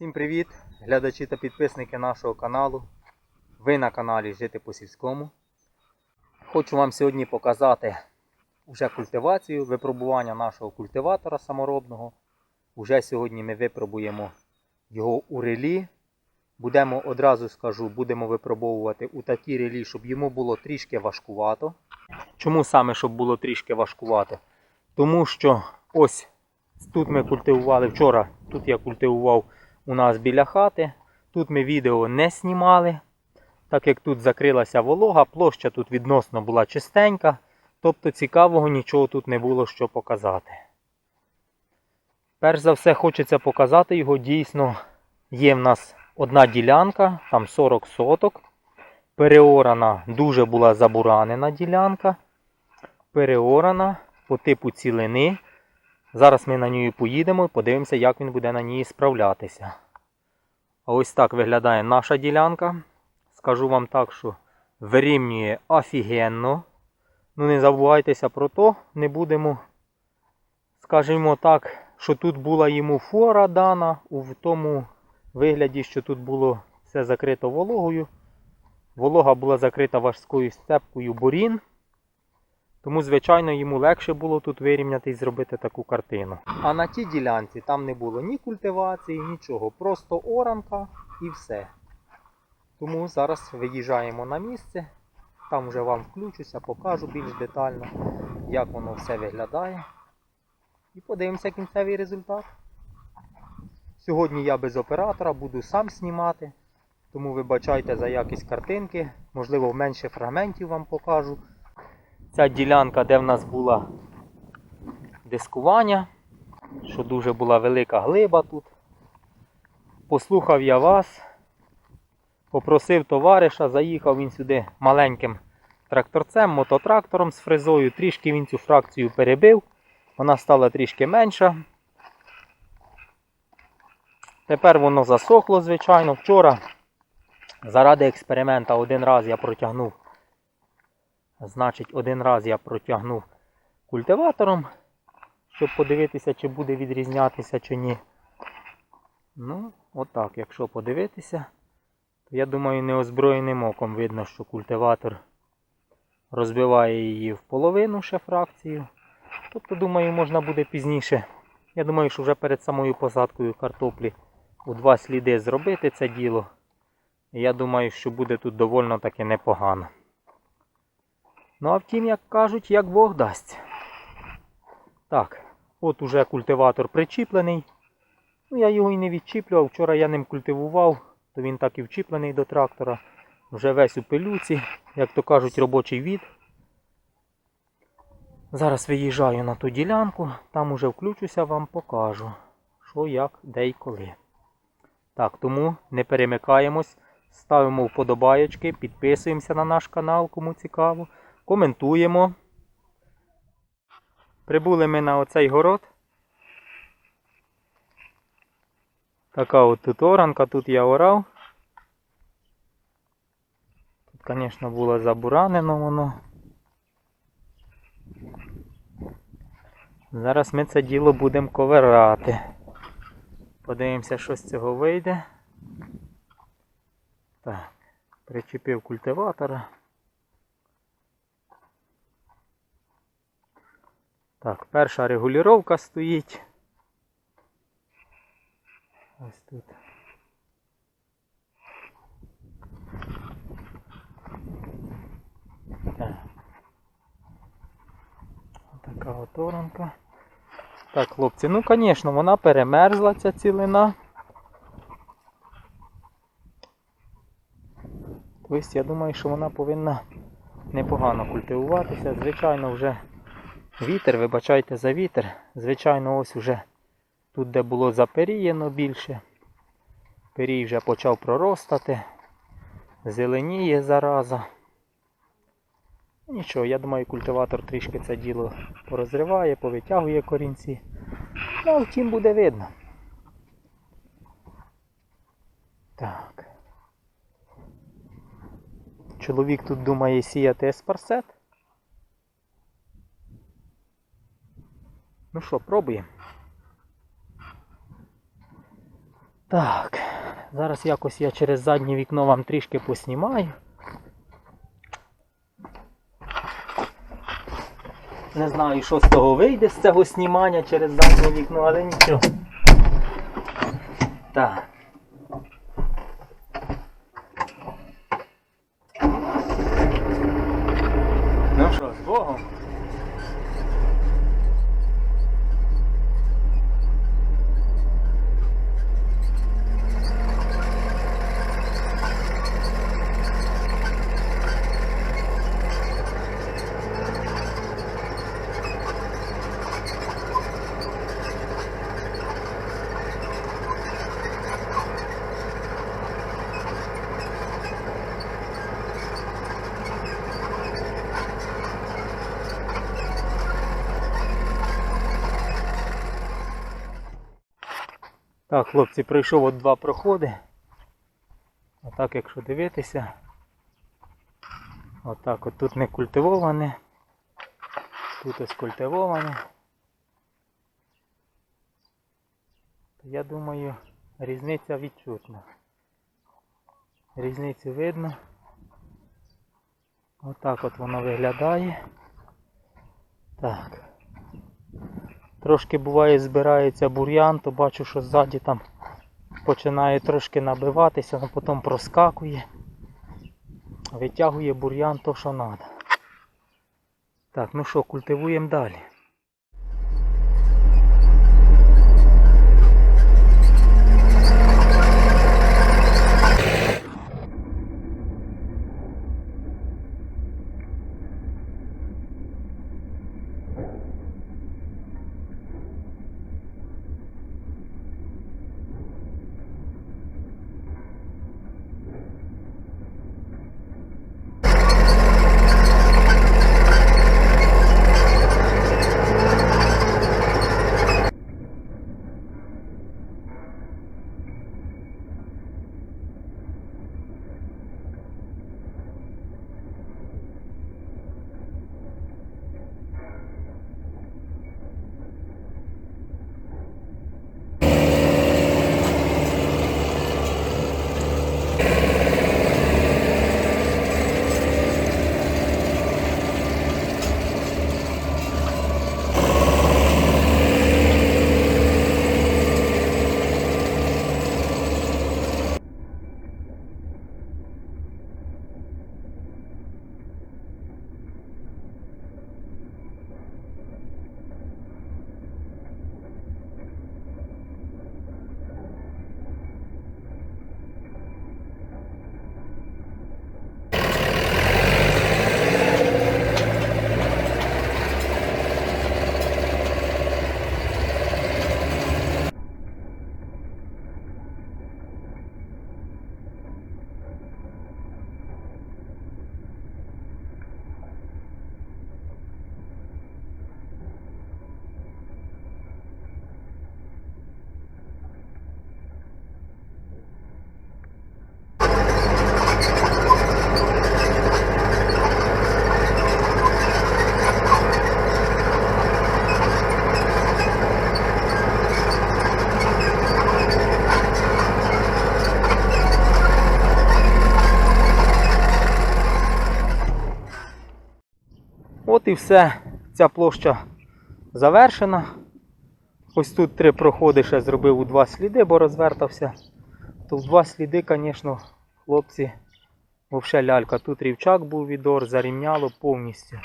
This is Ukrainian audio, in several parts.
Всім привіт, глядачі та підписники нашого каналу. Ви на каналі Жити по сільському. Хочу вам сьогодні показати уже культивацію, випробування нашого культиватора саморобного. Уже сьогодні ми випробуємо його у релі. Будемо одразу скажу, будемо випробовувати у такій релі, щоб йому було трішки важкувато. Чому саме, щоб було трішки важкувато? Тому що ось тут ми культивували вчора, тут я культивував у нас біля хати. Тут ми відео не знімали, так як тут закрилася волога, площа тут відносно була чистенька, тобто цікавого нічого тут не було що показати. Перш за все, хочеться показати його. Дійсно, є в нас одна ділянка, там 40 соток. Переорана, дуже була забуранена ділянка. Переорана по типу цілини. Зараз ми на ній поїдемо і подивимося, як він буде на ній справлятися. Ось так виглядає наша ділянка. Скажу вам так, що вирівнює офігенно. Ну не забувайтеся про то, не будемо, скажімо так, що тут була йому фора дана у тому вигляді, що тут було все закрито вологою. Волога була закрита важкою степкою борін. Тому, звичайно, йому легше було тут вирівняти і зробити таку картину. А на тій ділянці там не було ні культивації, нічого. Просто оранка і все. Тому зараз виїжджаємо на місце. Там вже вам включуся, покажу більш детально, як воно все виглядає. І подивимося кінцевий результат. Сьогодні я без оператора буду сам знімати. Тому вибачайте за якість картинки. Можливо, менше фрагментів вам покажу. Ця ділянка, де в нас була дискування, що дуже була велика глиба тут. Послухав я вас, попросив товариша, заїхав він сюди маленьким тракторцем, мототрактором з фрезою. Трішки він цю фракцію перебив, вона стала трішки менша. Тепер воно засохло, звичайно. Вчора заради експеримента один раз я протягнув Значить, один раз я протягнув культиватором, щоб подивитися, чи буде відрізнятися, чи ні. Ну, отак, якщо подивитися, то я думаю, неозброєним оком видно, що культиватор розбиває її в половину ще фракцію. Тобто, думаю, можна буде пізніше. Я думаю, що вже перед самою посадкою картоплі у два сліди зробити це діло. Я думаю, що буде тут довольно таки непогано. Ну а втім, як кажуть, як Бог дасть. Так, от уже культиватор причіплений. Ну, я його і не відчіплював. Вчора я ним культивував, то він так і вчіплений до трактора. Вже весь у пилюці, як то кажуть, робочий від. Зараз виїжджаю на ту ділянку, там уже включуся, вам покажу, що, як, де і коли. Так, тому не перемикаємось, ставимо вподобайочки, підписуємося на наш канал, кому цікаво коментуємо. Прибули ми на оцей город. Така от тут оранка, тут я орав. Тут, звісно, було забуранено воно. Зараз ми це діло будемо ковирати. Подивимося, що з цього вийде. Так, причепив культиватора. Так, перша регулювання стоїть. Ось тут. Так. Така от оранка. Так, хлопці, ну звісно, вона перемерзла ця цілина. Тобто я думаю, що вона повинна непогано культивуватися. Звичайно, вже Вітер, вибачайте за вітер. Звичайно, ось уже тут, де було заперіяно більше. Перій вже почав проростати. Зеленіє зараза. Нічого, я думаю, культиватор трішки це діло порозриває, повитягує корінці. Ну, втім буде видно. Так. Чоловік тут думає сіяти еспарсет. Ну що, пробуємо. Так, зараз якось я через заднє вікно вам трішки поснімаю. Не знаю, що з того вийде з цього знімання через заднє вікно, але нічого. Так. Ну що, з Богом? Так, хлопці, пройшов от два проходи. Отак, якщо дивитися. Отак от тут не культивоване. Тут ось культивоване. Я думаю, різниця відчутна. Різницю видно. Отак от воно виглядає. Так. Трошки буває збирається бур'ян, то бачу, що ззаді там починає трошки набиватися, але потім проскакує. Витягує бур'ян то, що треба. Так, ну що, культивуємо далі. От і все. Ця площа завершена. Ось тут три проходи ще зробив у два сліди, бо розвертався. То в два сліди, звісно, хлопці, вовше лялька. Тут рівчак був відор, зарівняло повністю.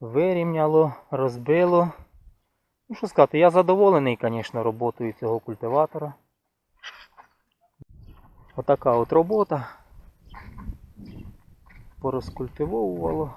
Вирівняло, розбило. Ну що сказати, я задоволений, звісно, роботою цього культиватора. Отака от робота. Порозкультивовувало.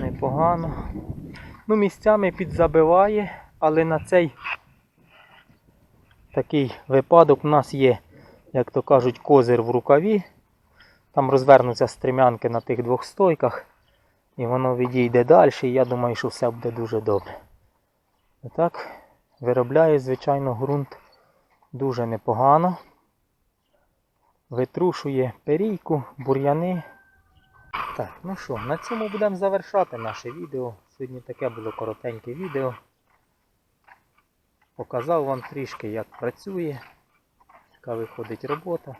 Непогано. Ну, місцями підзабиває, але на цей такий випадок у нас є, як то кажуть, козир в рукаві. Там розвернуться стрімянки на тих двох стойках. І воно відійде далі, і я думаю, що все буде дуже добре. І так, виробляє, звичайно, ґрунт дуже непогано. Витрушує перійку, бур'яни. Так, ну що, на цьому будемо завершати наше відео. Сьогодні таке було коротеньке відео. Показав вам трішки, як працює, яка виходить робота.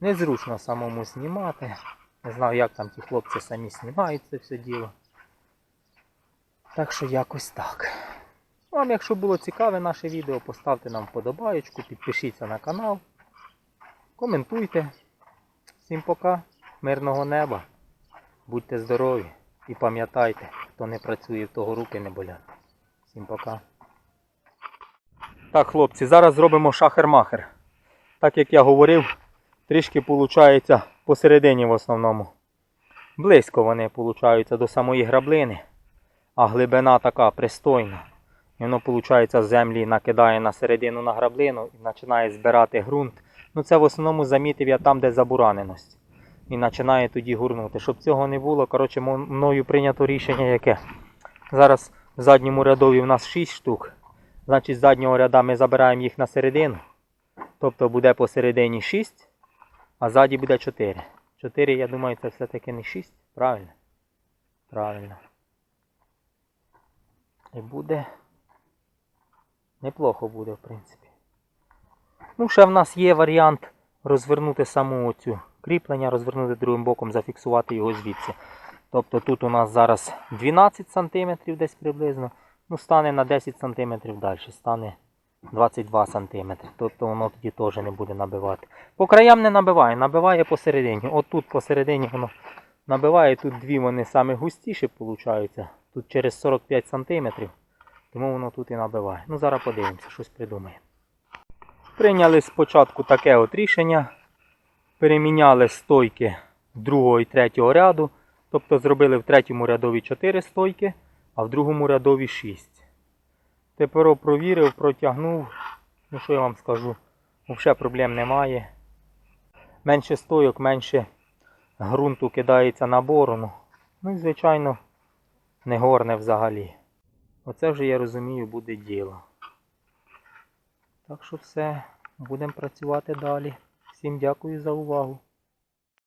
Незручно самому знімати. Не знаю, як там ті хлопці самі знімають це все діло. Так що якось так. Вам, якщо було цікаве наше відео, поставте нам вподобаєчку, підпишіться на канал, коментуйте. Всім пока, мирного неба, будьте здорові і пам'ятайте, хто не працює, в того руки не болять. Всім пока. Так, хлопці, зараз зробимо шахер-махер. Так як я говорив, трішки виходить посередині в основному. Близько вони получаються до самої граблини, а глибина така пристойна. І воно, виходить, землі накидає на середину на граблину і починає збирати ґрунт. Ну це в основному замітив я там, де забураненість. І починає тоді гурнути. Щоб цього не було, коротше, мною прийнято рішення яке. Зараз в задньому рядові в нас 6 штук. Значить, з заднього ряда ми забираємо їх на середину. Тобто буде посередині 6, а ззаді буде 4. 4, я думаю, це все-таки не 6. Правильно? Правильно. І буде. Неплохо буде, в принципі. Ну, ще в нас є варіант розвернути саму оцю кріплення, розвернути другим боком, зафіксувати його звідси. Тобто тут у нас зараз 12 см десь приблизно. Ну, стане на 10 см далі, стане 22 см. Тобто воно тоді теж не буде набивати. По краям не набиває, набиває посередині. От тут посередині воно набиває, тут дві вони саме густіші получаються. Тут через 45 см. Тому воно тут і набиває. Ну зараз подивимося, щось придумаємо. Прийняли спочатку таке от рішення. Переміняли стойки другого і третього ряду. Тобто зробили в третьому рядові 4 стойки, а в другому рядові 6. Тепер провірив, протягнув. Ну що я вам скажу? Взагалі проблем немає. Менше стойок, менше ґрунту кидається на борону. Ну і звичайно не горне взагалі. Оце вже я розумію буде діло. Так що все, будемо працювати далі. Всім дякую за увагу.